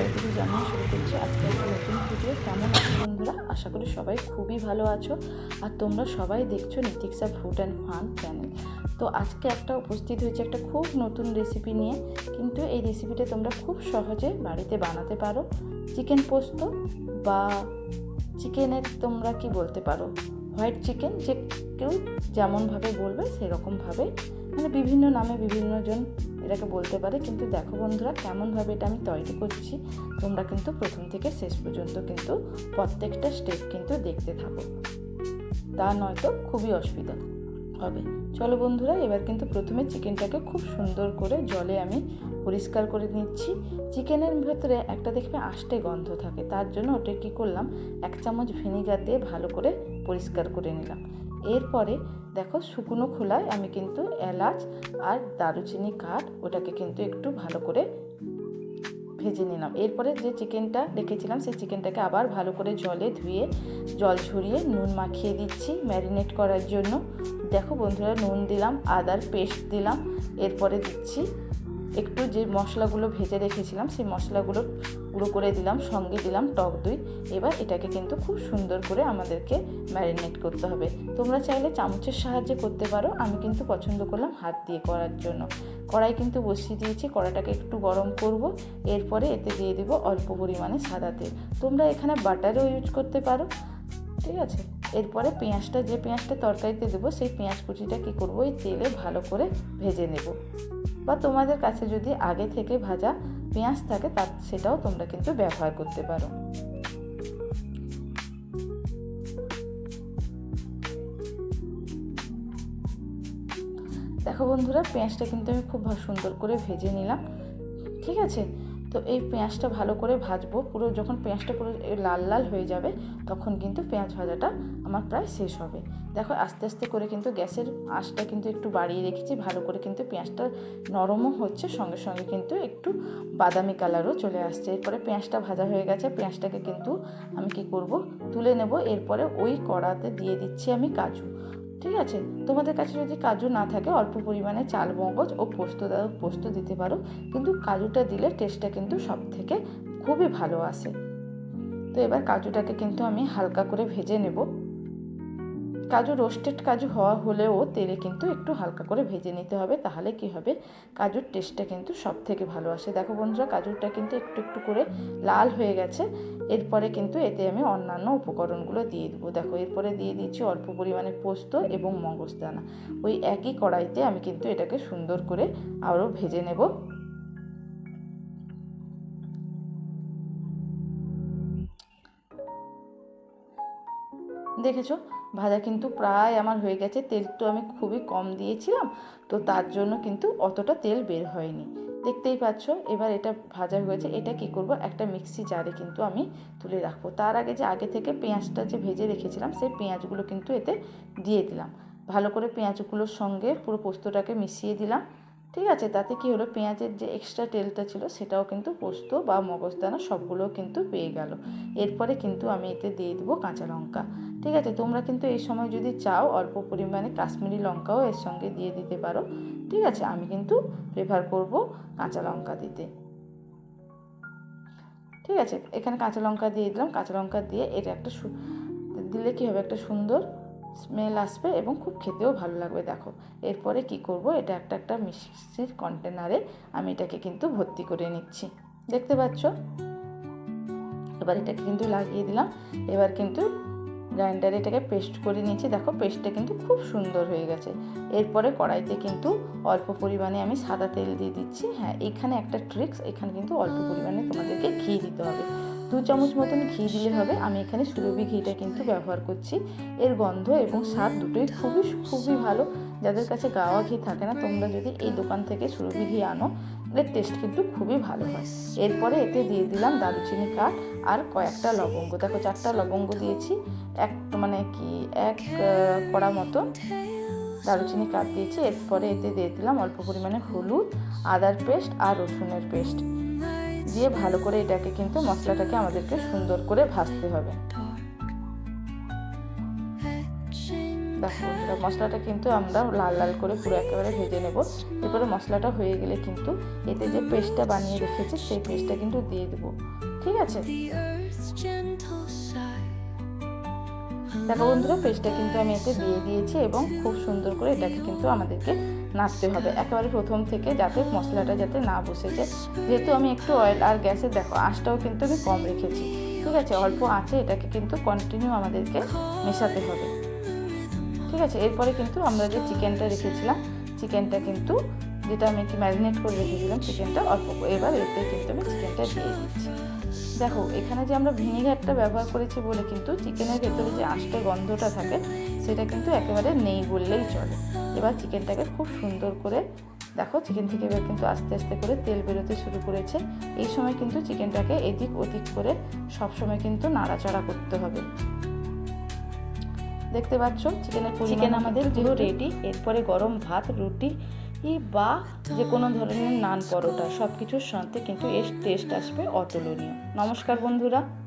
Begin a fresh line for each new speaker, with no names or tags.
জয়গুরু জানিয়ে শুরু করছি আজকে একটা নতুন ভিডিও কেমন আছো বন্ধুরা? আশা করি সবাই খুবই ভালো আছো। আর তোমরা সবাই দেখছ Nitiksha food and fun channel তো আজকে একটা উপস্থিত হয়েছে একটা খুব নতুন রেসিপি নিয়ে। কিন্তু এই রেসিপিটা তোমরা খুব সহজে বাড়িতে বানাতে পারো। চিকেন পোস্ত বা চিকেনের তোমরা কি বলতে পারো? হোয়াইট চিকেন যে কেউ যেমনভাবে বলবে সেরকমভাবে। মানে বিভিন্ন নামে বিভিন্নজন এটাকে বলতে পারে। কিন্তু দেখো বন্ধুরা, কেমনভাবে এটা আমি তৈরি করছি, তোমরা কিন্তু প্রথম থেকে শেষ পর্যন্ত কিন্তু প্রত্যেকটা স্টেপ কিন্তু দেখতে থাকো। তা নয়তো খুবই অসুবিধা। হবে। চলো বন্ধুরা, এবার কিন্তু প্রথমে চিকেনটাকে খুব সুন্দর করে জলে আমি পরিষ্কার করে নিচ্ছি। চিকেনের ভেতরে একটা দেখবে আষ্টে গন্ধ থাকে, তার জন্য ওটা কী করলাম, এক চামচ ভিনিগার দিয়ে ভালো করে পরিষ্কার করে নিলাম। এরপরে দেখো শুকনো খোলায় আমি কিন্তু এলাচ আর দারুচিনি কাঠ ওটাকে কিন্তু একটু ভালো করে ভেজে নিলাম। এরপরে যে চিকেনটা রেখেছিলাম, সেই চিকেনটাকে আবার ভালো করে জলে ধুয়ে, জল ছড়িয়ে নুন মাখিয়ে দিচ্ছি ম্যারিনেট করার জন্য। দেখো বন্ধুরা, নুন দিলাম, আদার পেস্ট দিলাম, এরপরে দিচ্ছি একটু যে মশলাগুলো ভেজে রেখেছিলাম, সেই মশলাগুলো গুঁড়ো করে দিলাম, সঙ্গে দিলাম টক দই। এবার এটাকে কিন্তু খুব সুন্দর করে আমাদেরকে ম্যারিনেট করতে হবে। তোমরা চাইলে চামচের সাহায্যে করতে পারো, আমি কিন্তু পছন্দ করলাম হাত দিয়ে করার জন্য। কড়াই কিন্তু বসিয়ে দিয়েছি কড়াটাকে একটু গরম করব, এরপরে এতে দিয়ে দেবো অল্প পরিমাণে সাদা তেল। তোমরা এখানে বাটারও ইউজ করতে পারো, ঠিক আছে? এরপরে পেঁয়াজটা, যে পেঁয়াজটা তরকারিতে দেবো, সেই পেঁয়াজ কুচিটা কী করব এই তেলে ভালো করে ভেজে নেব। বা তোমাদের কাছে যদি আগে থেকে ভাজা পেঁয়াজ থাকে তার সেটাও তোমরা কিন্তু ব্যবহার করতে পারো। দেখো বন্ধুরা, পেঁয়াজটা কিন্তু আমি খুব সুন্দর করে ভেজে নিলাম। ঠিক আছে? তো এই পেঁয়াজটা ভালো করে ভাজবো। পুরো যখন পেঁয়াজটা পুরো লাল লাল হয়ে যাবে, তখন কিন্তু পেঁয়াজ ভাজাটা আমার প্রায় শেষ হবে। দেখো, আস্তে আস্তে করে কিন্তু গ্যাসের আঁচটা কিন্তু একটু বাড়িয়ে রেখেছি, ভালো করে কিন্তু পেঁয়াজটা নরমও হচ্ছে, সঙ্গে সঙ্গে কিন্তু একটু বাদামি কালারও চলে আসছে। এরপরে পেঁয়াজটা ভাজা হয়ে গেছে, পেঁয়াজটাকে কিন্তু আমি কি করব? তুলে নেব। এরপরে ওই কড়াতে দিয়ে দিচ্ছি আমি কাজু। ঠিক আছে? তোমাদের কাছে যদি কাজু না থাকে, অল্প পরিমাণে চাল, মগজ ও পোস্ত দাও, পোস্ত দিতে পারো। কিন্তু কাজুটা দিলে টেস্টটা কিন্তু সব থেকে খুবই ভালো আসে। তো এবার কাজুটাকে কিন্তু আমি হালকা করে ভেজে নেব। কাজু রোস্টেড কাজু হওয়া হলেও তেলে কিন্তু একটু হালকা করে ভেজে নিতে হবে, তাহলে কি হবে? কাজুর টেস্টটা কিন্তু সব থেকে ভালো আসে। দেখো বন্ধুরা, কাজুরটা কিন্তু একটু একটু করে লাল হয়ে গেছে। এরপরে কিন্তু এতে আমি অন্যান্য উপকরণগুলো দিয়ে দেবো। দেখো, এরপরে দিয়ে দিচ্ছি অল্প পরিমাণে পোস্ত এবং মগজদানা। ওই একই কড়াইতে আমি কিন্তু এটাকে সুন্দর করে আরও ভেজে নেব। দেখেছ? ভাজা কিন্তু প্রায় আমার হয়ে গেছে, তেল তো আমি খুবই কম দিয়েছিলাম, তো তার জন্য কিন্তু অতটা তেল বের হয়নি। দেখতেই পাচ্ছ, এবার এটা ভাজা হয়েছে এটা কি করব? একটা মিক্সি জারে কিন্তু আমি তুলে রাখব। তার আগে যে, আগে থেকে পেঁয়াজটা যে ভেজে রেখেছিলাম, সেই পেঁয়াজগুলো কিন্তু এতে দিয়ে দিলাম। ভালো করে পেঁয়াজগুলোর সঙ্গে পুরো পোস্তটাকে মিশিয়ে দিলাম। ঠিক আছে, তাতে কি হলো? পেঁয়াজের যে এক্সট্রা তেলটা ছিল, সেটাও কিন্তু পোস্ত বা মগজদানা সবগুলো কিন্তু পেয়ে গেল। এরপরে কিন্তু আমি এতে দিয়ে দেবো কাঁচা লঙ্কা। ঠিক আছে, তোমরা কিন্তু এই সময় যদি চাও অল্প পরিমাণে কাশ্মীরি লঙ্কাও এর সঙ্গে দিয়ে দিতে পারো। ঠিক আছে, আমি কিন্তু প্রেফার করব কাঁচা লঙ্কা দিতে। ঠিক আছে, এখানে কাঁচা লঙ্কা দিয়ে দিলাম। কাঁচা লঙ্কা দিয়ে এটা একটা দিলে কী হবে? একটা সুন্দর স্মেল আসবে এবং খুব খেতেও ভালো লাগবে, দেখো। এরপরে কি করব? এটা একটা একটা মিক্সির কন্টেনারে আমি এটাকে কিন্তু ভর্তি করে নিচ্ছি। দেখতে পাচ্ছ? এবার এটাকে কিন্তু লাগিয়ে দিলাম। এবার কিন্তু গ্রাইন্ডারে এটাকে পেস্ট করে নিয়েছি। দেখো, পেস্টটা কিন্তু খুব সুন্দর হয়ে গেছে। এরপরে কড়াইতে কিন্তু অল্প পরিমাণে আমি সাদা তেল দিয়ে দিচ্ছি। হ্যাঁ এখানে একটা ট্রিক্স এখানে কিন্তু অল্প পরিমাণে তোমাদেরকে ঘি দিতে হবে। দু চামচ মতন ঘি দিলে হবে। আমি এখানে সুরভি ঘিটা কিন্তু ব্যবহার করছি। এর গন্ধ এবং স্বাদ দুটোই খুবই খুবই ভালো। যাদের কাছে গাওয়া ঘি থাকে না, তোমরা যদি এই দোকান থেকে সুরভি ঘি আনো এর টেস্ট কিন্তু খুবই ভালো হয়। এরপরে এতে দিয়ে দিলাম দারুচিনি কাঠ আর কয়েকটা লবঙ্গ। দেখো, চারটা লবঙ্গ দিয়েছি। এক মানে কি, এক কড়া মতো দারুচিনি কাঠ দিয়েছি। এরপরে এতে দিয়ে দিলাম অল্প পরিমাণে হলুদ, আদার পেস্ট আর রসুনের পেস্ট। দিয়ে ভালো করে এটাকে কিন্তু মশলাটাকে আমাদেরকে সুন্দর করে ভাজতে হবে। দেখো মশলাটা কিন্তু আমরা লাল লাল করে পুরো একেবারে ভেজে নেব। এরপরে মশলাটা হয়ে গেলে কিন্তু এতে যে পেস্টটা বানিয়ে রেখেছে, সেই পেস্টটা কিন্তু দিয়ে দেবো। ঠিক আছে? দেখো বন্ধুরা, পেস্টটা কিন্তু আমি এতে দিয়ে দিয়েছি এবং খুব সুন্দর করে এটাকে কিন্তু আমাদেরকে নাড়তে হবে। একেবারে প্রথম থেকে যাতে মশলাটা যাতে না বসে যায়। যেহেতু আমি একটু অয়েল আর গ্যাসের দেখো, আঁচটাও কিন্তু আমি কম রেখেছি। ঠিক আছে, অল্প আঁচে এটাকে কিন্তু কন্টিনিউ আমাদেরকে মেশাতে হবে। ঠিক আছে, এরপরে কিন্তু আমরা যে চিকেনটা রেখেছিলাম, চিকেনটা কিন্তু যেটা আমি কি ম্যারিনেট করে রেখেছিলাম, চিকেনটা অল্প, এবার এতে কিন্তু আমি চিকেনটা দিয়ে দিচ্ছি। দেখো এখানে যে আমরা ভিনিগারটা ব্যবহার করেছি বলে কিন্তু চিকেনের ভেতরে যে আঁশটা গন্ধটা থাকে সেটা কিন্তু একেবারে নেই বললেই চলে। এবার চিকেনটাকে খুব সুন্দর করে দেখো চিকেন থেকে এবার কিন্তু আস্তে আস্তে করে তেল বেরোতে শুরু করেছে। এই সময় কিন্তু চিকেনটাকে এদিক ওদিক করে সব সময় কিন্তু নাড়াচাড়া করতে হবে। দেখতে পাচ্ছ চিকেনের চিকেন আমাদের পুরো রেডি এরপরে গরম ভাত রুটি বা যে কোনো ধরনের নান পরোটা সব কিছুর সাথে কিন্তু এর টেস্ট আসবে অতুলনীয়। নমস্কার বন্ধুরা।